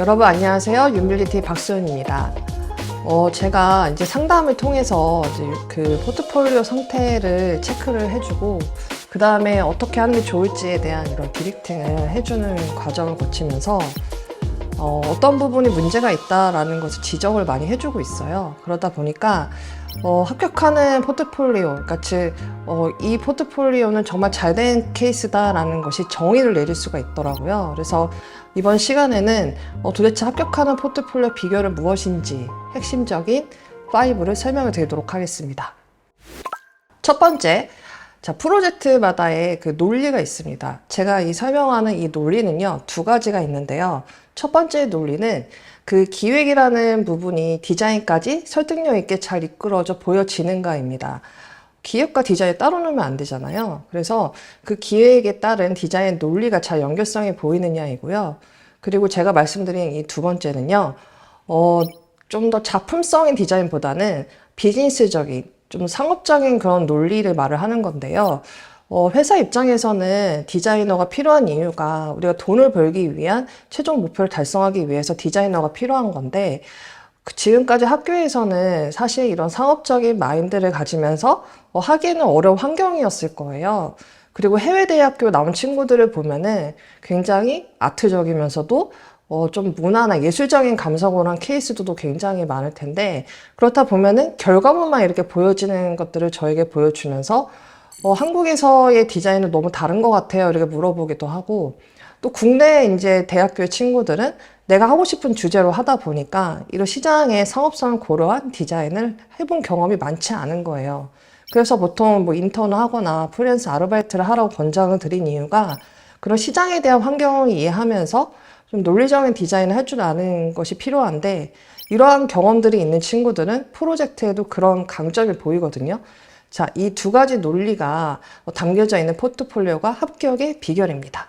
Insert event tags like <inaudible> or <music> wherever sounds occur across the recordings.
여러분 안녕하세요. 윤빌리티 박소연입니다. 어, 제가 이제 상담을 통해서 이제 그 포트폴리오 상태를 체크를 해주고 그 다음에 어떻게 하는 게 좋을지에 대한 이런 디렉팅을 해주는 과정을 거치면서 어, 어떤 부분이 문제가 있다라는 것을 지적을 많이 해주고 있어요. 그러다 보니까 어, 합격하는 포트폴리오, 그러니까 즉, 어, 이 포트폴리오는 정말 잘 된 케이스다라는 것이 정의를 내릴 수가 있더라고요. 그래서 이번 시간에는 어, 도대체 합격하는 포트폴리오 비결은 무엇인지 핵심적인 5를 설명을 드리도록 하겠습니다. 첫 번째, 자, 프로젝트마다의 그 논리가 있습니다. 제가 이 설명하는 이 논리는요, 두 가지가 있는데요. 첫 번째 논리는 그 기획이라는 부분이 디자인까지 설득력 있게 잘 이끌어져 보여지는가입니다. 기획과 디자인이 따로 놓으면 안 되잖아요. 그래서 그 기획에 따른 디자인 논리가 잘 연결성이 보이느냐이고요. 그리고 제가 말씀드린 이 두 번째는요, 어, 좀 더 작품성인 디자인보다는 비즈니스적인, 좀 상업적인 그런 논리를 말을 하는 건데요. 어, 회사 입장에서는 디자이너가 필요한 이유가 우리가 돈을 벌기 위한 최종 목표를 달성하기 위해서 디자이너가 필요한 건데, 그 지금까지 학교에서는 사실 이런 상업적인 마인드를 가지면서 어, 하기에는 어려운 환경이었을 거예요. 그리고 해외 대학교 나온 친구들을 보면은 굉장히 아트적이면서도 어, 좀 문화나 예술적인 감성을 한 케이스도 굉장히 많을 텐데 그렇다 보면은 결과물만 이렇게 보여지는 것들을 저에게 보여주면서 어, 한국에서의 디자인은 너무 다른 것 같아요. 이렇게 물어보기도 하고 또 국내 이제 대학교의 친구들은 내가 하고 싶은 주제로 하다 보니까 이런 시장의 상업성을 고려한 디자인을 해본 경험이 많지 않은 거예요. 그래서 보통 뭐 인턴을 하거나 프리랜서 아르바이트를 하라고 권장을 드린 이유가 그런 시장에 대한 환경을 이해하면서 좀 논리적인 디자인을 할 줄 아는 것이 필요한데 이러한 경험들이 있는 친구들은 프로젝트에도 그런 강점이 보이거든요. 자, 이 두 가지 논리가 담겨져 있는 포트폴리오가 합격의 비결입니다.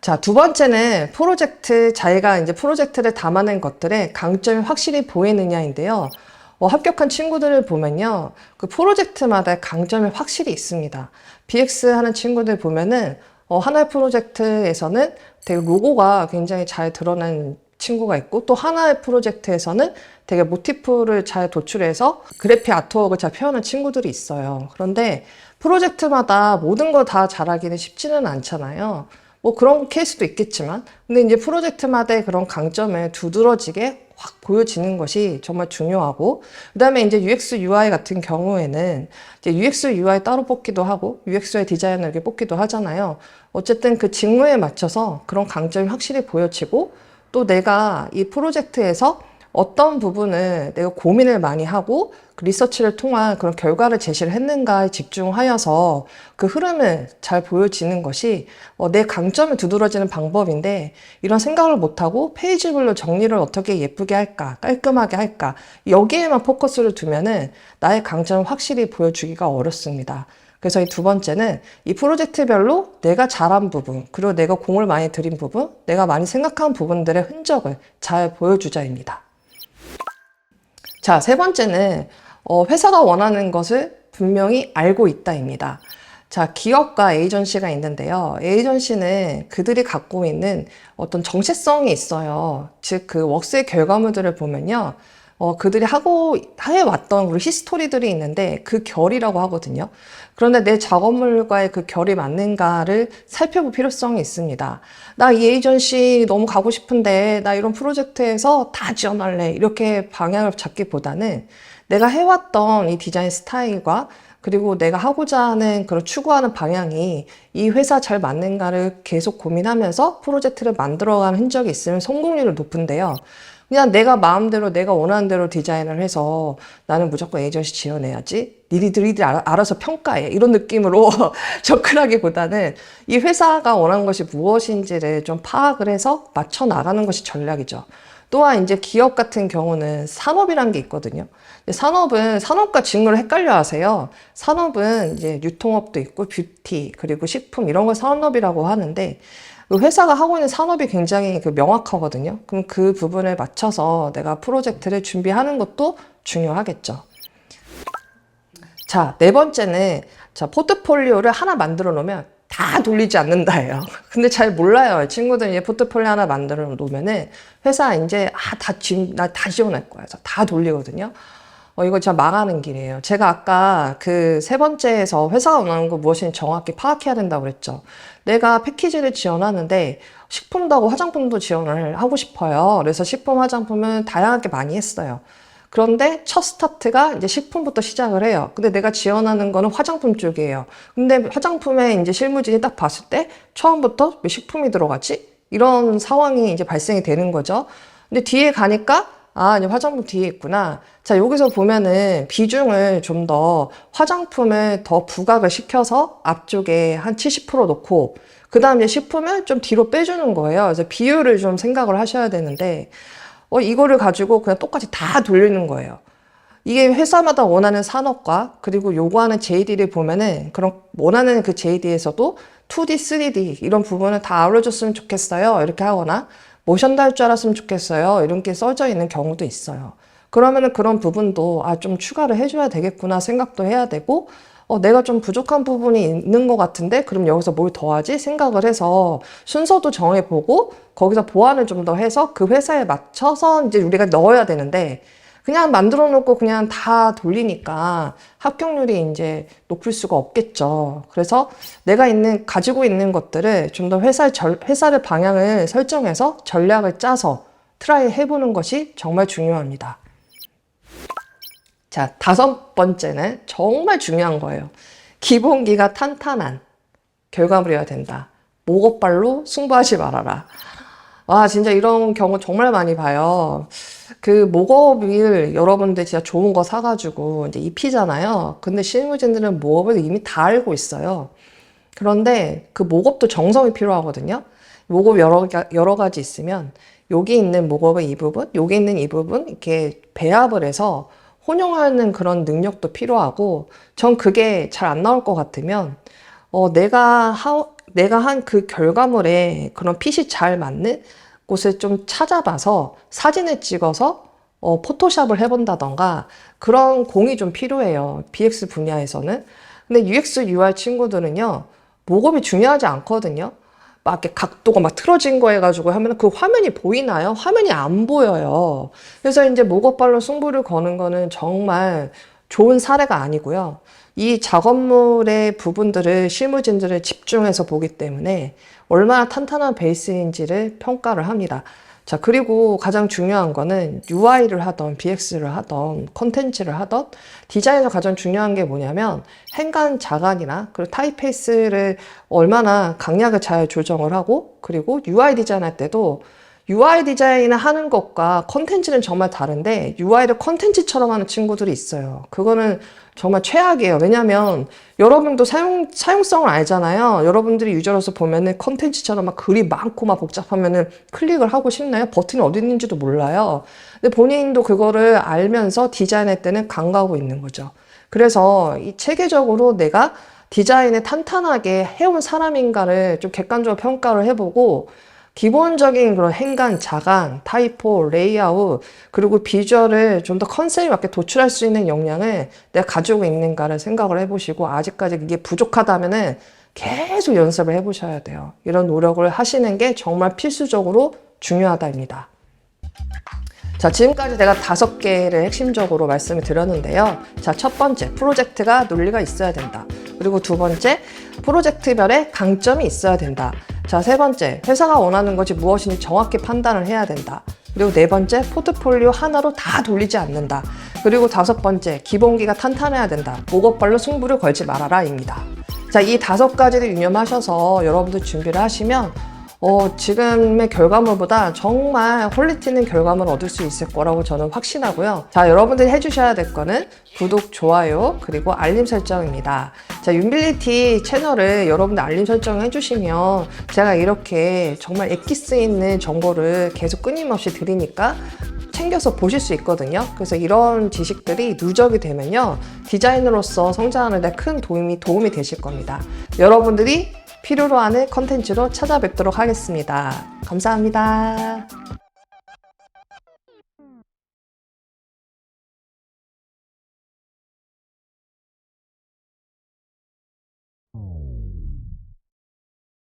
자, 두 번째는 프로젝트, 자기가 이제 프로젝트를 담아낸 것들의 강점이 확실히 보이느냐인데요. 어, 합격한 친구들을 보면요. 그 프로젝트마다 강점이 확실히 있습니다. BX 하는 친구들 보면은 어, 하나의 프로젝트에서는 되게 로고가 굉장히 잘 드러난 친구가 있고 또 하나의 프로젝트에서는 되게 모티프를 잘 도출해서 그래픽 아트웍을 잘 표현한 친구들이 있어요. 그런데 프로젝트마다 모든 걸 다 잘하기는 쉽지는 않잖아요. 뭐 그런 케이스도 있겠지만 근데 이제 프로젝트마다의 그런 강점을 두드러지게 확 보여지는 것이 정말 중요하고 그 다음에 이제 UX UI 같은 경우에는 이제 UX UI 따로 뽑기도 하고 UX UI 디자이너 이렇게 뽑기도 하잖아요. 어쨌든 그 직무에 맞춰서 그런 강점이 확실히 보여지고 또 내가 이 프로젝트에서 어떤 부분을 내가 고민을 많이 하고 그 리서치를 통한 그런 결과를 제시를 했는가에 집중하여서 그 흐름을 잘 보여지는 것이 어, 내 강점을 두드러지는 방법인데 이런 생각을 못하고 페이지별로 정리를 어떻게 예쁘게 할까 깔끔하게 할까 여기에만 포커스를 두면은 나의 강점을 확실히 보여주기가 어렵습니다. 그래서 이 두 번째는 이 프로젝트별로 내가 잘한 부분, 그리고 내가 공을 많이 들인 부분, 내가 많이 생각한 부분들의 흔적을 잘 보여주자입니다. 자, 세 번째는 어, 회사가 원하는 것을 분명히 알고 있다입니다. 자, 기업과 에이전시가 있는데요. 에이전시는 그들이 갖고 있는 어떤 정체성이 있어요. 즉, 그 웍스의 결과물들을 보면요. 어, 그들이 하고, 해왔던 우리 히스토리들이 있는데 그 결이라고 하거든요. 그런데 내 작업물과의 그 결이 맞는가를 살펴볼 필요성이 있습니다. 나 이 에이전시 너무 가고 싶은데 나 이런 프로젝트에서 다 지원할래. 이렇게 방향을 잡기보다는 내가 해왔던 이 디자인 스타일과 그리고 내가 하고자 하는 그런 추구하는 방향이 이 회사 잘 맞는가를 계속 고민하면서 프로젝트를 만들어가는 흔적이 있으면 성공률이 높은데요. 그냥 내가 마음대로 내가 원하는 대로 디자인을 해서 나는 무조건 에이전시 지원해야지. 니들이 알아- 알아서 평가해. 이런 느낌으로 <laughs> 접근하기보다는 이 회사가 원하는 것이 무엇인지를 좀 파악을 해서 맞춰 나가는 것이 전략이죠. 또한 이제 기업 같은 경우는 산업이란 게 있거든요. 산업은 산업과 직무를 헷갈려 하세요. 산업은 이제 유통업도 있고 뷰티 그리고 식품 이런 걸 산업이라고 하는데 그 회사가 하고 있는 산업이 굉장히 그 명확하거든요. 그럼 그 부분을 맞춰서 내가 프로젝트를 준비하는 것도 중요하겠죠. 자, 네 번째는 자, 포트폴리오를 하나 만들어 놓으면 다 돌리지 않는다예요. <laughs> 근데 잘 몰라요. 친구들 이제 포트폴리오 하나 만들어 놓으면은 회사 이제 아, 다 지금 나다 지원할 거야. 다 돌리거든요. 어, 이거 진짜 망하는 길이에요. 제가 아까 그 세 번째에서 회사가 원하는 거 무엇인지 정확히 파악해야 된다고 그랬죠. 내가 패키지를 지원하는데 식품도 하고 화장품도 지원을 하고 싶어요. 그래서 식품, 화장품은 다양하게 많이 했어요. 그런데 첫 스타트가 이제 식품부터 시작을 해요. 근데 내가 지원하는 거는 화장품 쪽이에요. 근데 화장품에 이제 실무진이 딱 봤을 때 처음부터 왜 식품이 들어가지? 이런 상황이 이제 발생이 되는 거죠. 근데 뒤에 가니까 아, 이제 화장품 뒤에 있구나. 자, 여기서 보면은 비중을 좀 더 화장품을 더 부각을 시켜서 앞쪽에 한 70% 놓고, 그 다음에 식품을 좀 뒤로 빼주는 거예요. 그래서 비율을 좀 생각을 하셔야 되는데, 어, 이거를 가지고 그냥 똑같이 다 돌리는 거예요. 이게 회사마다 원하는 산업과 그리고 요구하는 JD를 보면은 그런 원하는 그 JD에서도 2D, 3D 이런 부분을 다 알려줬으면 좋겠어요. 이렇게 하거나 모션도 할줄 알았으면 좋겠어요. 이런 게 써져 있는 경우도 있어요. 그러면은 그런 부분도 아, 좀 추가를 해줘야 되겠구나 생각도 해야 되고 어, 내가 좀 부족한 부분이 있는 것 같은데 그럼 여기서 뭘 더하지 생각을 해서 순서도 정해보고 거기서 보완을 좀 더 해서 그 회사에 맞춰서 이제 우리가 넣어야 되는데 그냥 만들어 놓고 그냥 다 돌리니까 합격률이 이제 높을 수가 없겠죠. 그래서 내가 있는, 가지고 있는 것들을 좀 더 회사, 절, 회사를 방향을 설정해서 전략을 짜서 트라이 해보는 것이 정말 중요합니다. 자, 다섯 번째는 정말 중요한 거예요. 기본기가 탄탄한 결과물이어야 된다. 목업발로 승부하지 말아라. 와, 진짜 이런 경우 정말 많이 봐요. 그 목업을 여러분들 진짜 좋은 거 사가지고 이제 입히잖아요. 근데 실무진들은 목업을 이미 다 알고 있어요. 그런데 그 목업도 정성이 필요하거든요. 목업 여러, 가- 여러 가지 있으면 여기 있는 목업의 이 부분, 여기 있는 이 부분 이렇게 배합을 해서 혼용하는 그런 능력도 필요하고 전 그게 잘 안 나올 것 같으면 어, 내가 하, 내가 한 그 결과물에 그런 핏이 잘 맞는 곳을 좀 찾아봐서 사진을 찍어서 어, 포토샵을 해본다던가 그런 공이 좀 필요해요. BX 분야에서는. 근데 UX, UI 친구들은요, 목업이 중요하지 않거든요. 막 이렇게 각도가 막 틀어진 거 해가지고 하면 그 화면이 보이나요? 화면이 안 보여요. 그래서 이제 목업발로 승부를 거는 거는 정말 좋은 사례가 아니고요. 이 작업물의 부분들을 실무진들을 집중해서 보기 때문에 얼마나 탄탄한 베이스인지를 평가를 합니다. 자, 그리고 가장 중요한 거는 UI를 하던 BX를 하던 컨텐츠를 하던 디자인에서 가장 중요한 게 뭐냐면 행간 자간이나 그리고 타입페이스를 얼마나 강약을 잘 조정을 하고 그리고 UI 디자인할 때도 UI 디자인을 하는 것과 컨텐츠는 정말 다른데 UI를 컨텐츠처럼 하는 친구들이 있어요. 그거는 정말 최악이에요. 왜냐면 여러분도 사용, 사용성을 알잖아요. 여러분들이 유저로서 보면은 컨텐츠처럼 막 글이 많고 막 복잡하면은 클릭을 하고 싶나요? 버튼이 어디 있는지도 몰라요. 근데 본인도 그거를 알면서 디자인할 때는 간과하고 있는 거죠. 그래서 이 체계적으로 내가 디자인을 탄탄하게 해온 사람인가를 좀 객관적으로 평가를 해보고 기본적인 그런 행간, 자간, 타이포, 레이아웃, 그리고 비주얼을 좀 더 컨셉에 맞게 도출할 수 있는 역량을 내가 가지고 있는가를 생각을 해보시고, 아직까지 이게 부족하다면은 계속 연습을 해보셔야 돼요. 이런 노력을 하시는 게 정말 필수적으로 중요하다입니다. 자, 지금까지 제가 다섯 개를 핵심적으로 말씀을 드렸는데요. 자, 첫 번째, 프로젝트가 논리가 있어야 된다. 그리고 두 번째, 프로젝트별의 강점이 있어야 된다. 자, 세 번째, 회사가 원하는 것이 무엇인지 정확히 판단을 해야 된다. 그리고 네 번째, 포트폴리오 하나로 다 돌리지 않는다. 그리고 다섯 번째, 기본기가 탄탄해야 된다. 목업발로 승부를 걸지 말아라입니다. 자, 이 다섯 가지를 유념하셔서 여러분들 준비를 하시면 어, 지금의 결과물보다 정말 퀄리티 있는 결과물을 얻을 수 있을 거라고 저는 확신하고요. 자, 여러분들이 해주셔야 될 거는 구독, 좋아요, 그리고 알림 설정입니다. 자, 윤빌리티 채널을 여러분들 알림 설정 해주시면 제가 이렇게 정말 엑기스 있는 정보를 계속 끊임없이 드리니까 챙겨서 보실 수 있거든요. 그래서 이런 지식들이 누적이 되면요. 디자이너로서 성장하는 데 큰 도움이, 도움이 되실 겁니다. 여러분들이 필요로 하는 컨텐츠로 찾아뵙도록 하겠습니다. 감사합니다.